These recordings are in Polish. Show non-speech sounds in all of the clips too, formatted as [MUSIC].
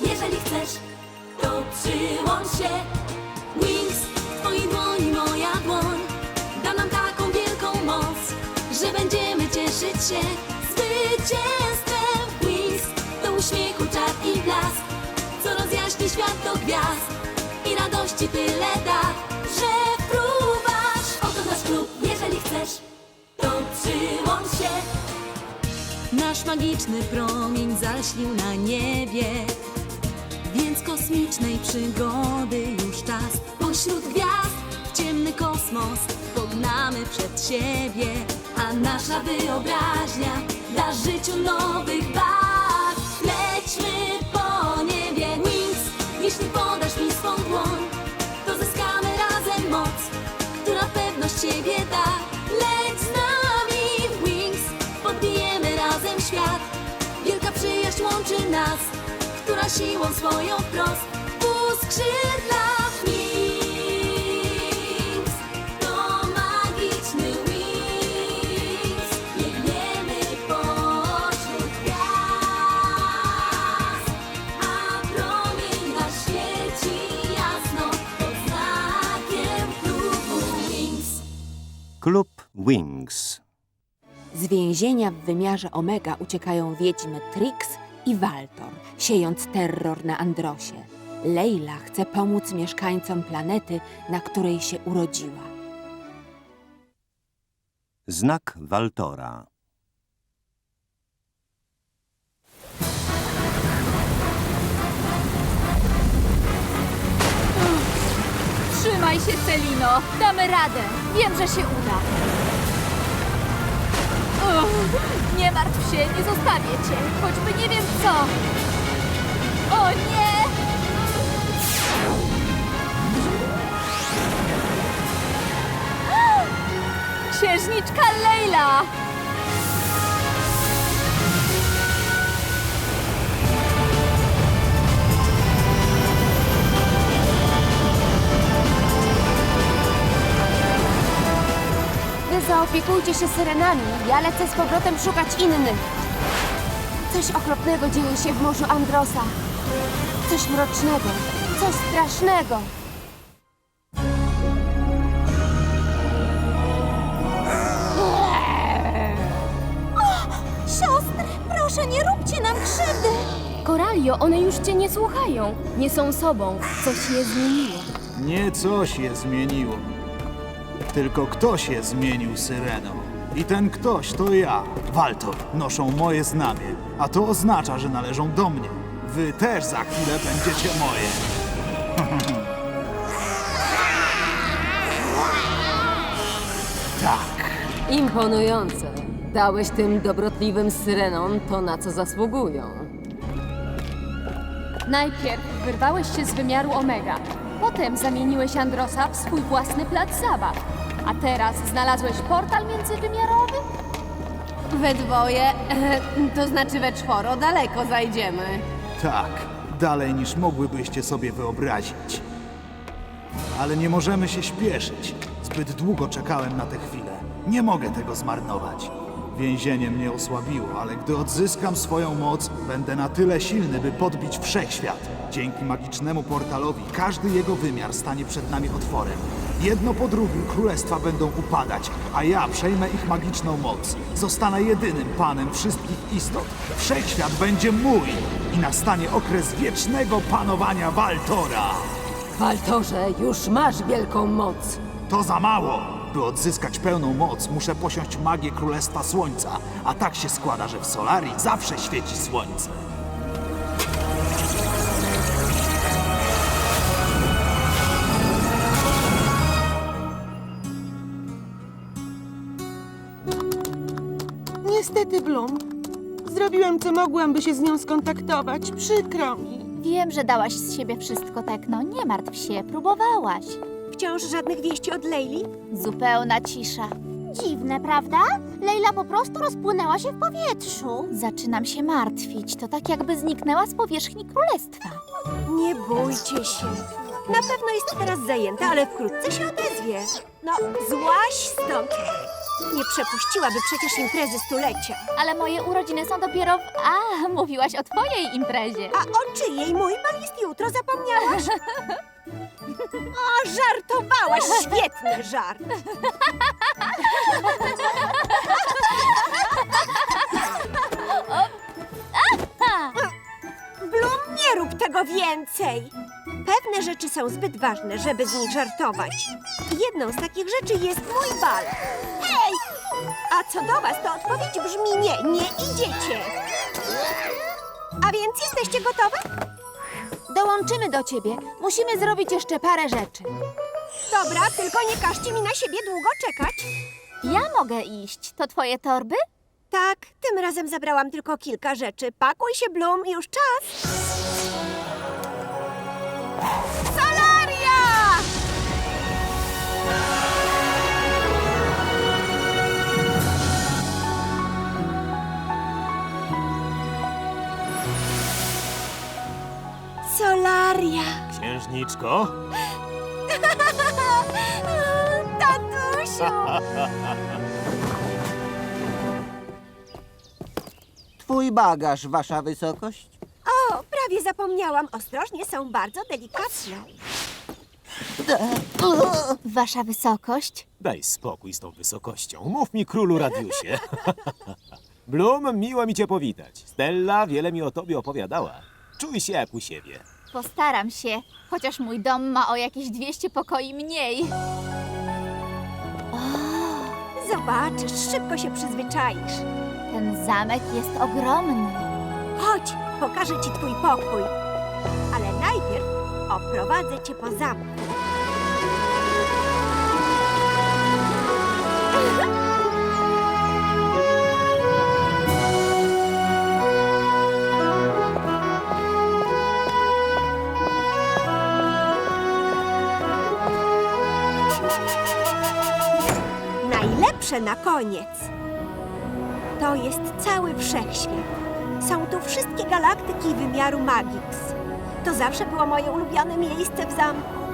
jeżeli chcesz, to przyłącz się. Wings, w twojej dłoni moja dłoń, da nam taką wielką moc, że będziemy cieszyć się zwycięstwem. Wings, to uśmiechu czar i blask, co rozjaśni świat do gwiazd i radości tyle da, że fruwasz. Oto nasz klub, jeżeli chcesz, to przyłącz się. Nasz magiczny promień zaślił na niebie Więc kosmicznej przygody już czas. Pośród gwiazd w ciemny kosmos Pognamy przed siebie A nasza wyobraźnia da życiu nowych barw Lećmy po niebie Wings, jeśli podasz mi swą dłoń To zyskamy razem moc Która pewność siebie da. Leć z nami Wings. Podbijemy razem świat. Wielka przyjaźń łączy nas Siłą swoją wprost Uskrzydla Wings To magiczny Wings Biegniemy pośród gwiazd A świeci jasno Pod znakiem klubu Wings. Klub Wings. Z więzienia w wymiarze Omega uciekają wiedźmy Trix i Waltor, siejąc terror na Androsie. Leila chce pomóc mieszkańcom planety, na której się urodziła. Znak Waltora. Trzymaj się, Celino! Damy radę! Wiem, że się uda! Nie martw się, nie zostawię cię, choćby nie wiem co! O nie! Księżniczka Leila! Wy zaopiekujcie się syrenami, ja lecę z powrotem szukać innych. Coś okropnego dzieje się w morzu Androsa. Coś mrocznego, coś strasznego. Siostry, proszę, nie róbcie nam krzywdy! Koralio, one już cię nie słuchają. Nie są sobą. Coś się zmieniło. Nie coś je zmieniło. Tylko ktoś je zmienił syreną. I ten ktoś to ja, Waltor. Noszą moje znamie, a to oznacza, że należą do mnie. Wy też za chwilę będziecie moje. [LAUGHS] tak. Imponujące. Dałeś tym dobrotliwym syrenom to, na co zasługują. Najpierw wyrwałeś się z wymiaru Omega, potem zamieniłeś Androsa w swój własny plac zabaw, a teraz znalazłeś portal międzywymiarowy? We dwoje, to znaczy we czworo, daleko zajdziemy. Tak, dalej niż mogłybyście sobie wyobrazić. Ale nie możemy się śpieszyć. Zbyt długo czekałem na tę chwilę. Nie mogę tego zmarnować. Więzienie mnie osłabiło, ale gdy odzyskam swoją moc, będę na tyle silny, by podbić wszechświat. Dzięki magicznemu portalowi każdy jego wymiar stanie przed nami otworem. Jedno po drugim królestwa będą upadać, a ja przejmę ich magiczną moc. Zostanę jedynym panem wszystkich istot. Wszechświat będzie mój i nastanie okres wiecznego panowania Waltora. Waltorze, już masz wielką moc. To za mało! By odzyskać pełną moc, muszę posiąść magię Królestwa Słońca, a tak się składa, że w Solarii zawsze świeci słońce. Bloom. Zrobiłam, co mogłam, by się z nią skontaktować. Przykro mi. Wiem, że dałaś z siebie wszystko, Tekno. Nie martw się, próbowałaś. Wciąż żadnych wieści od Leili? Zupełna cisza. Dziwne, prawda? Leila po prostu rozpłynęła się w powietrzu. Zaczynam się martwić. To tak jakby zniknęła z powierzchni królestwa. Nie bójcie się. Na pewno jest teraz zajęta, ale wkrótce się odezwie. No, złaś stąd. Nie przepuściłaby przecież imprezy stulecia. Ale moje urodziny są dopiero w... A, mówiłaś o twojej imprezie. A o czyjej? Mój bal jest jutro, zapomniałaś? [LAUGHS] O, żartowałaś! Świetny żart! [LAUGHS] nie rób tego więcej! Pewne rzeczy są zbyt ważne, żeby z nich żartować. Jedną z takich rzeczy jest mój bal. Hej! A co do was, to odpowiedź brzmi nie, nie idziecie. A więc jesteście gotowe? Dołączymy do ciebie. Musimy zrobić jeszcze parę rzeczy. Dobra, tylko nie każcie mi na siebie długo czekać. Ja mogę iść. To twoje torby? Tak, tym razem zabrałam tylko kilka rzeczy. Pakuj się, Blum, już czas. Solaria! Solaria! Księżniczko? [LAUGHS] Tatusiu! Twój bagaż, wasza wysokość. Prawie zapomniałam. Ostrożnie, są bardzo delikatne. Wasza wysokość? Daj spokój z tą wysokością. Mów mi, królu Radiusie. [LAUGHS] Blum, miło mi cię powitać. Stella wiele mi o tobie opowiadała. Czuj się jak u siebie. Postaram się, chociaż mój dom ma o jakieś 200 pokoi mniej. Zobaczysz, szybko się przyzwyczaisz. Ten zamek jest ogromny. Chodź, pokażę ci twój pokój. Ale najpierw oprowadzę cię po zamku. Najlepsze na koniec. To jest cały wszechświat. Są tu wszystkie galaktyki wymiaru Magix. To zawsze było moje ulubione miejsce w zamku.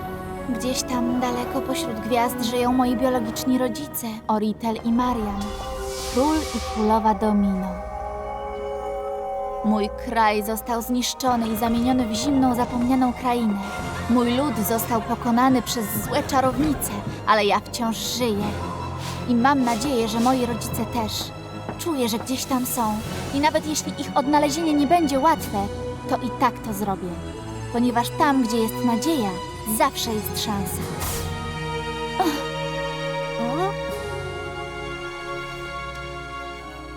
Gdzieś tam daleko pośród gwiazd żyją moi biologiczni rodzice, Oritel i Marian. Król i królowa Domino. Mój kraj został zniszczony i zamieniony w zimną, zapomnianą krainę. Mój lud został pokonany przez złe czarownice, ale ja wciąż żyję. I mam nadzieję, że moi rodzice też. Czuję, że gdzieś tam są. I nawet jeśli ich odnalezienie nie będzie łatwe, to i tak to zrobię. Ponieważ tam, gdzie jest nadzieja, zawsze jest szansa.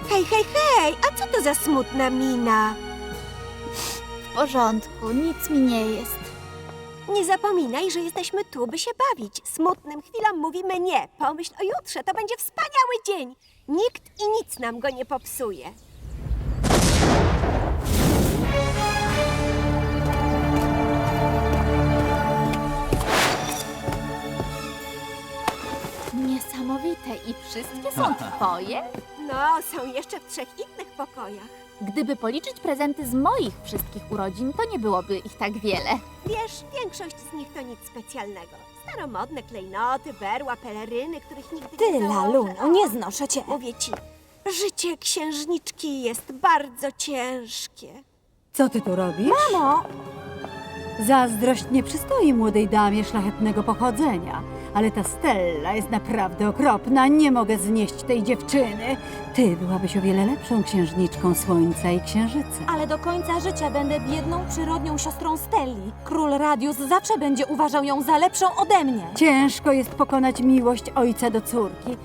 Hej, hej, hej! A co to za smutna mina? W porządku, nic mi nie jest. Nie zapominaj, że jesteśmy tu, by się bawić. Smutnym chwilom mówimy nie. Pomyśl o jutrze, to będzie wspaniały dzień. Nikt i nic nam go nie popsuje. Niesamowite i wszystkie są [LAUGHS] twoje? No, są jeszcze w trzech innych pokojach. Gdyby policzyć prezenty z moich wszystkich urodzin, to nie byłoby ich tak wiele. Wiesz, większość z nich to nic specjalnego. Staromodne klejnoty, berła, peleryny, których nigdy Ty, nie założę. Laluno, nie znoszę cię. Mówię ci, życie księżniczki jest bardzo ciężkie. Co ty tu robisz? Mamo! Zazdrość nie przystoi młodej damie szlachetnego pochodzenia. Ale ta Stella jest naprawdę okropna. Nie mogę znieść tej dziewczyny. Ty byłabyś o wiele lepszą księżniczką słońca i księżyca. Ale do końca życia będę biedną, przyrodnią siostrą Stelli. Król Radius zawsze będzie uważał ją za lepszą ode mnie. Ciężko jest pokonać miłość ojca do córki.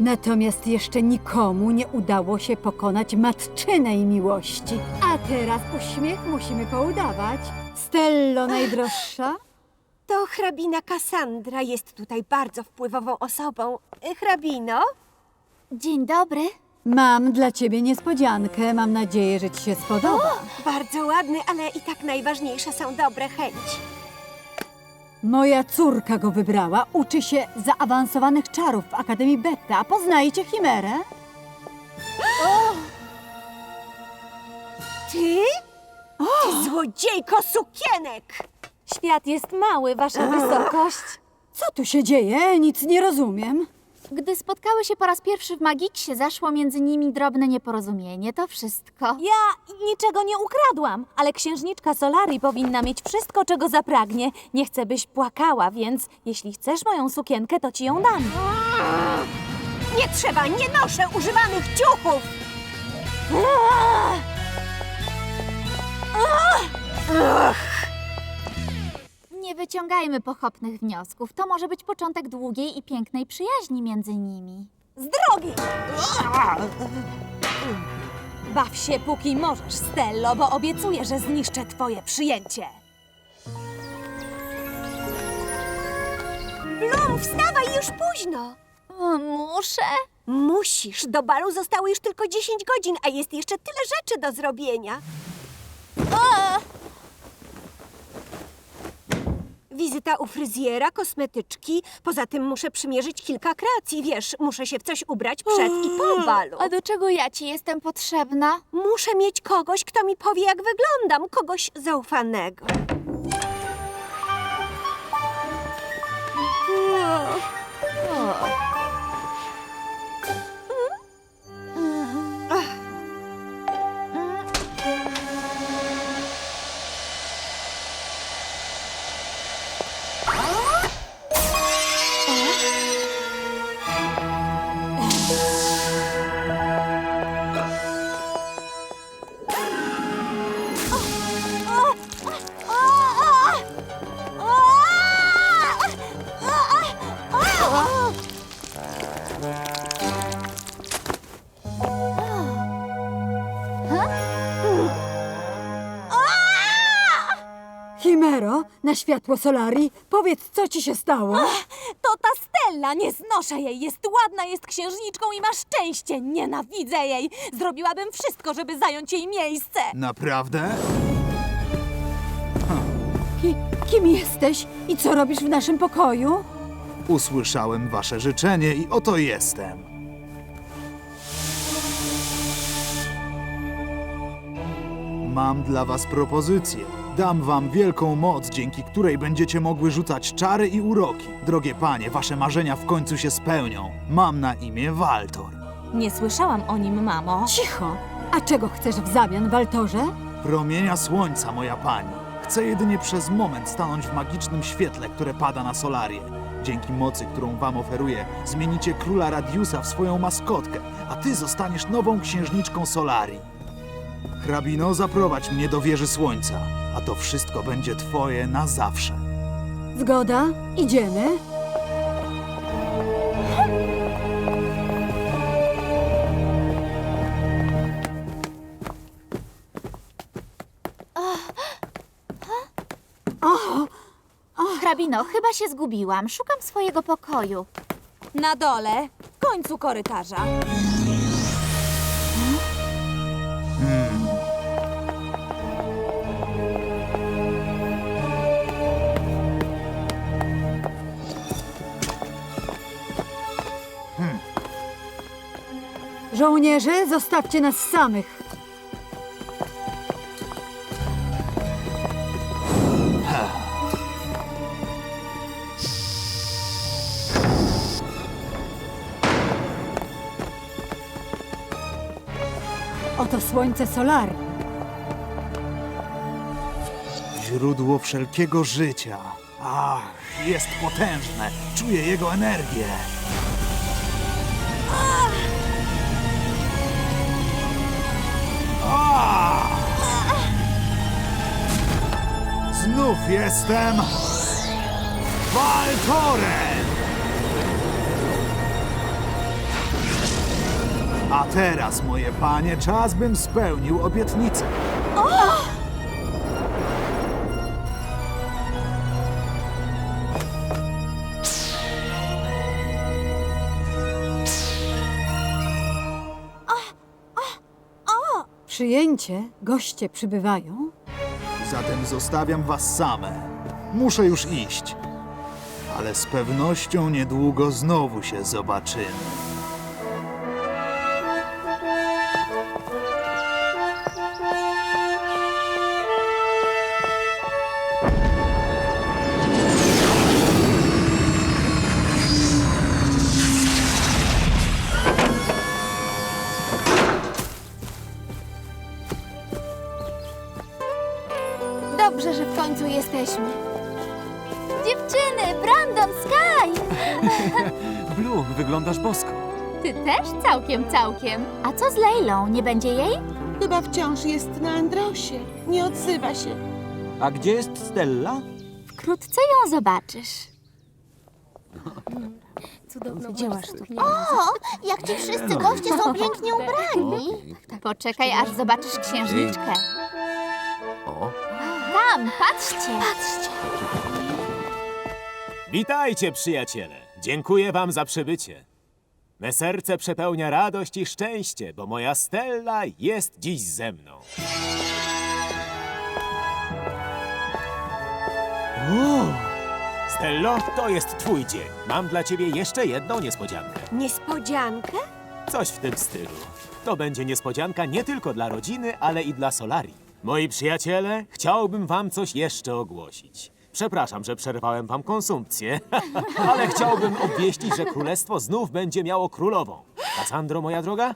Natomiast jeszcze nikomu nie udało się pokonać matczynej miłości. A teraz uśmiech musimy poudawać. Stello najdroższa? To hrabina Kassandra jest tutaj bardzo wpływową osobą. Y, Hrabino? Dzień dobry. Mam dla ciebie niespodziankę. Mam nadzieję, że ci się spodoba. Bardzo ładny, ale i tak najważniejsze są dobre chęci. Moja córka go wybrała. Uczy się zaawansowanych czarów w Akademii Beta. Poznajecie Chimerę? Ty? Ty złodziejko sukienek! Świat jest mały, wasza wysokość. Co tu się dzieje? Nic nie rozumiem. Gdy spotkały się po raz pierwszy w Magiksie, zaszło między nimi drobne nieporozumienie. To wszystko. Ja niczego nie ukradłam, ale księżniczka Solari powinna mieć wszystko, czego zapragnie. Nie chcę, byś płakała, więc jeśli chcesz moją sukienkę, to ci ją dam. Nie trzeba, nie noszę używanych ciuchów! Nie wyciągajmy pochopnych wniosków. To może być początek długiej i pięknej przyjaźni między nimi. Z drogi! Baw się, póki możesz, Stello, bo obiecuję, że zniszczę twoje przyjęcie. Blum, wstawaj, już późno! Muszę? Musisz, do balu zostało już tylko 10 godzin, a jest jeszcze tyle rzeczy do zrobienia. Wizyta u fryzjera, kosmetyczki. Poza tym muszę przymierzyć kilka kreacji. Wiesz, muszę się w coś ubrać przed i po balu. A do czego ja ci jestem potrzebna? Muszę mieć kogoś, kto mi powie, jak wyglądam. Kogoś zaufanego. Światło Solari, powiedz, co ci się stało? To ta Stella, nie znoszę jej. Jest ładna, jest księżniczką i ma szczęście. Nienawidzę jej. Zrobiłabym wszystko, żeby zająć jej miejsce. Naprawdę? Ki, kim jesteś i co robisz w naszym pokoju? Usłyszałem wasze życzenie i oto jestem. Mam dla was propozycję. Dam wam wielką moc, dzięki której będziecie mogły rzucać czary i uroki. Drogie panie, wasze marzenia w końcu się spełnią. Mam na imię Waltor. Nie słyszałam o nim, mamo. Cicho! A czego chcesz w zamian, Waltorze? Promienia słońca, moja pani. Chcę jedynie przez moment stanąć w magicznym świetle, które pada na Solarię. Dzięki mocy, którą wam oferuję, zmienicie króla Radiusa w swoją maskotkę, a ty zostaniesz nową księżniczką Solarii. Hrabino, zaprowadź mnie do wieży słońca, a to wszystko będzie twoje na zawsze. Zgoda? Idziemy? Hrabino, chyba się zgubiłam. Szukam swojego pokoju. Na dole, w końcu korytarza. Żołnierze, zostawcie nas samych. Oto słońce Solari. Źródło wszelkiego życia. Ach, jest potężne. Czuję jego energię. Znów jestem Waltorem! A teraz, moje panie, czas bym spełnił obietnicę. Przyjęcie, goście przybywają. Zatem zostawiam was same. Muszę już iść. Ale z pewnością niedługo znowu się zobaczymy. Całkiem, całkiem. A co z Leilą? Nie będzie jej? Chyba wciąż jest na Androsie. Nie odzywa się. A gdzie jest Stella? Wkrótce ją zobaczysz. Widziałaś to? O, jak ci wszyscy goście są pięknie ubrani. Poczekaj, aż zobaczysz księżniczkę. O, Tam, patrzcie. Patrzcie. Witajcie, przyjaciele. Dziękuję wam za przybycie. Me serce przepełnia radość i szczęście, bo moja Stella jest dziś ze mną. Stello, to jest twój dzień. Mam dla ciebie jeszcze jedną niespodziankę. Niespodziankę? Coś w tym stylu. To będzie niespodzianka nie tylko dla rodziny, ale i dla Solarii. Moi przyjaciele, chciałbym wam coś jeszcze ogłosić. Przepraszam, że przerwałem wam konsumpcję, [LAUGHS] ale chciałbym obwieścić, że królestwo znów będzie miało królową. Kassandro, moja droga?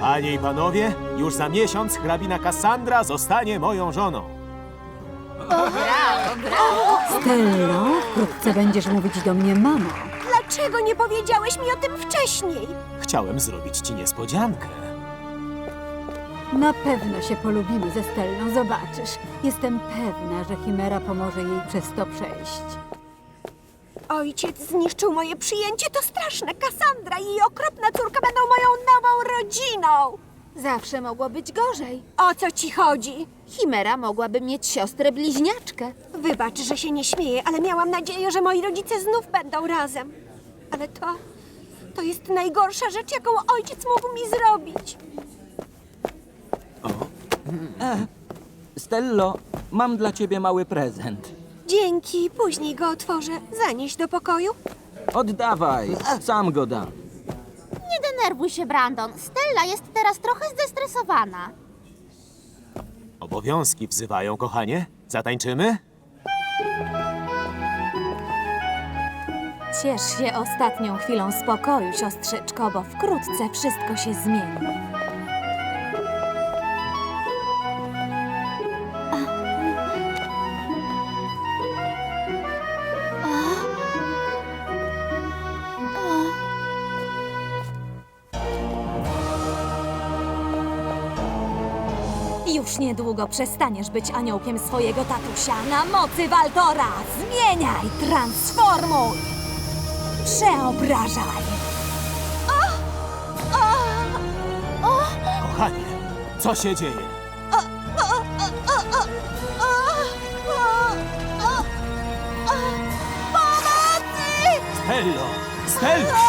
Panie i panowie, już za miesiąc hrabina Kassandra zostanie moją żoną. Stello, wkrótce będziesz mówić do mnie mama. Dlaczego nie powiedziałeś mi o tym wcześniej? Chciałem zrobić ci niespodziankę. Na pewno się polubimy ze Stellą, zobaczysz. Jestem pewna, że Chimera pomoże jej przez to przejść. Ojciec zniszczył moje przyjęcie, to straszne. Kassandra i jej okropna córka będą moją nową rodziną. Zawsze mogło być gorzej. O co ci chodzi? Chimera mogłaby mieć siostrę bliźniaczkę. Wybacz, że się nie śmieję, ale miałam nadzieję, że moi rodzice znów będą razem. Ale to... to jest najgorsza rzecz, jaką ojciec mógł mi zrobić. Stello, mam dla ciebie mały prezent. Dzięki, później go otworzę. Zanieś do pokoju. Oddawaj, sam go dam. Nie denerwuj się, Brandon. Stella jest teraz trochę zdestresowana. Obowiązki wzywają, kochanie. Zatańczymy? Ciesz się ostatnią chwilą spokoju, siostrzyczko, bo wkrótce wszystko się zmieni. Już niedługo przestaniesz być aniołkiem swojego tatusia na mocy Waltora. Zmieniaj, transformuj, przeobrażaj. Kochanie, co się dzieje? Stello! Stello!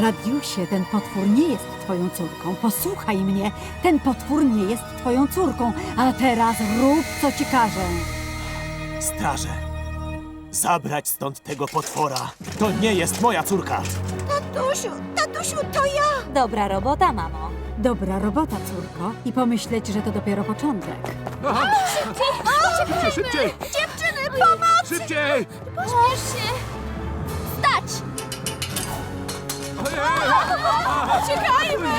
Radiusie, ten potwór nie jest twoją córką. Posłuchaj mnie, ten potwór nie jest twoją córką. A teraz rób, co ci każę. Straże! Zabrać stąd tego potwora! To nie jest moja córka! Tatusiu, tatusiu, to ja! Dobra robota, mamo. Dobra robota, córko. I pomyśleć, że to dopiero początek. szybciej, szybciej! Dziewczyny, pomoc! Szybciej! Pośpiesz się! Uciekajmy!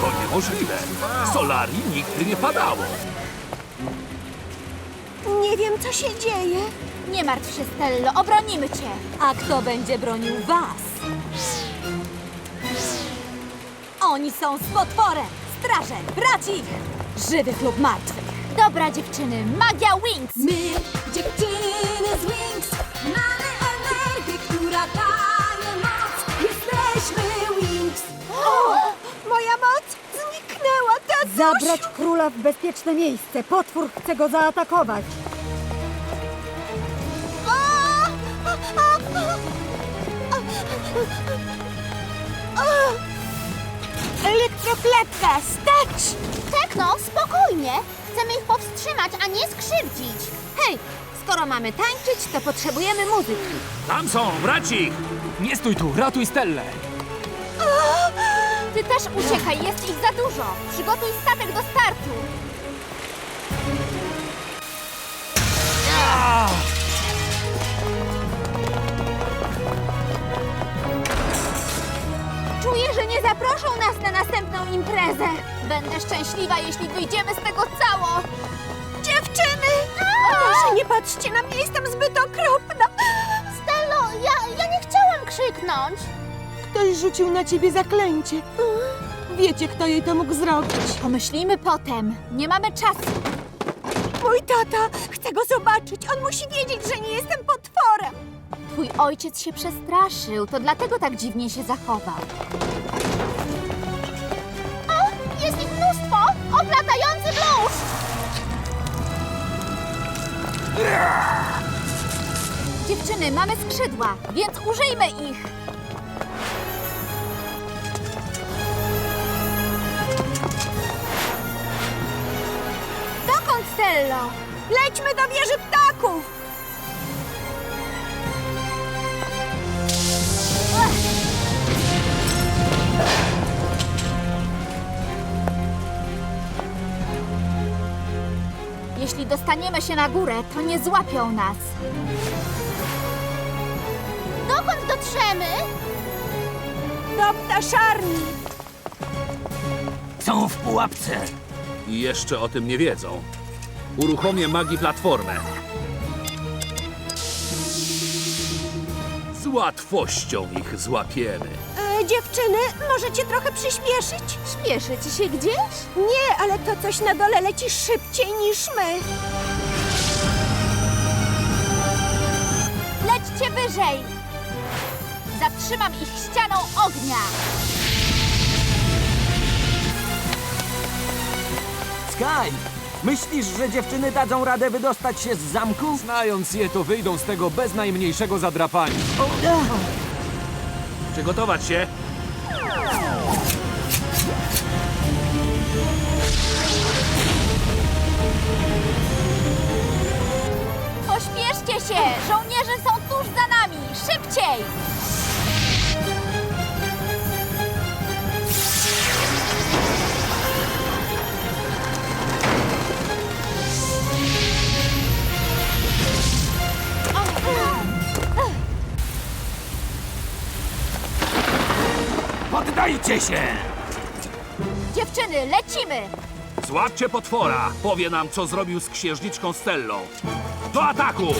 To niemożliwe. Solarii nigdy nie padało. Nie wiem, co się dzieje. Nie martw się, Stello, obronimy cię. A kto będzie bronił was? Oni są z potworem! Straże, brać ich! Żywych lub martwych. Dobra, dziewczyny, magia Wings! My, dziewczyny Zabrać króla w bezpieczne miejsce. Potwór chce go zaatakować. Elektroklatka, stać! Tekno, spokojnie! Chcemy ich powstrzymać, a nie skrzywdzić. Hej, skoro mamy tańczyć, to potrzebujemy muzyki. Tam są, brać ich! Nie stój tu, ratuj Stellę! Ty też uciekaj, jest ich za dużo. Przygotuj statek do startu. zaproszą nas na następną imprezę. Będę szczęśliwa, jeśli wyjdziemy z tego cało. Dziewczyny! Proszę, nie patrzcie na mnie, jestem zbyt okropna. [GASPS] Stello, ja, ja nie chciałam krzyknąć. Ktoś rzucił na ciebie zaklęcie. Wiecie, kto jej to mógł zrobić. Pomyślimy potem. Nie mamy czasu. Mój tata, chcę go zobaczyć. On musi wiedzieć, że nie jestem potworem. Twój ojciec się przestraszył, to dlatego tak dziwnie się zachował. O, jest ich mnóstwo! Oplatający bluszcz! Dziewczyny, mamy skrzydła, więc użyjmy ich! Stello? Lećmy do wieży ptaków! Jeśli dostaniemy się na górę, to nie złapią nas. Dokąd dotrzemy? Do ptaszarni! Są w pułapce. I jeszcze o tym nie wiedzą. Uruchomię magii platformę. Z łatwością ich złapiemy. E, dziewczyny, możecie trochę przyspieszyć? Śpieszy ci się gdzieś? Nie, ale to coś na dole leci szybciej niż my. Lećcie wyżej! Zatrzymam ich ścianą ognia! Sky, myślisz, że dziewczyny dadzą radę wydostać się z zamku? Znając je, to wyjdą z tego bez najmniejszego zadrapania. Przygotować się. Pośpieszcie się! Żołnierze są tuż za nami! Szybciej! Poddajcie się! Dziewczyny, lecimy! Złapcie potwora. Powie nam, co zrobił z księżniczką Stellą. Do ataku!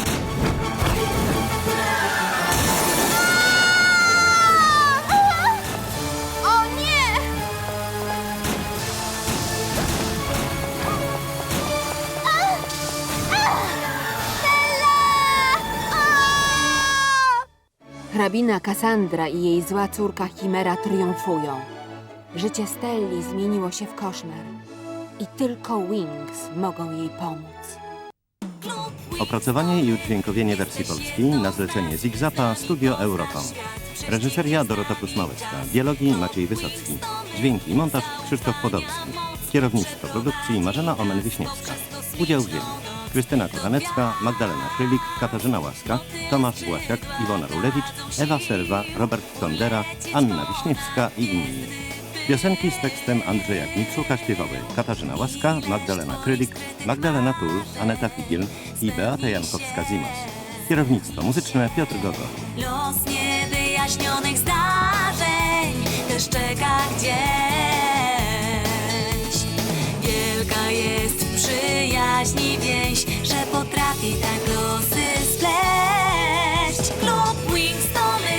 Hrabina Kassandra i jej zła córka Chimera triumfują. Życie Stelli zmieniło się w koszmar. I tylko Wings mogą jej pomóc. Opracowanie i udźwiękowienie wersji polskiej na zlecenie Zigzapa Studio Eurocom. Reżyseria Dorota Prusmałecka. Dialogi Maciej Wysocki. Dźwięki montaż Krzysztof Podolski. Kierownictwo produkcji Marzena Omen-Wiśniewska. Udział wzięli Krystyna Kochanecka, Magdalena Krylik, Katarzyna Łaska, Tomasz Błasiak, Iwona Rulewicz, Ewa Serwa, Robert Tondera, Anna Wiśniewska i inni. Piosenki z tekstem Andrzeja Gnitrzuka śpiewały Katarzyna Łaska, Magdalena Krylik, Magdalena Tul, Aneta Figiel i Beata Jankowska-Zimas. Kierownictwo muzyczne Piotr Gogol. Los niewyjaśnionych zdarzeń też czeka gdzieś. Wielka jest przyjaźni więź, że potrafi tak losy spleść. Klub Wings to my,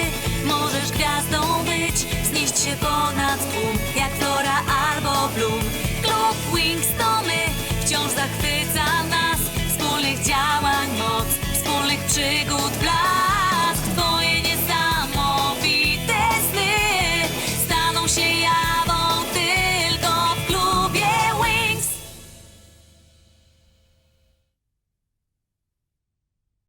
możesz gwiazdą być, znieść się ponad tłum, jak Flora albo Bloom. Klub Wings to my, wciąż zachwyca nas, wspólnych działań moc, wspólnych przygód blask.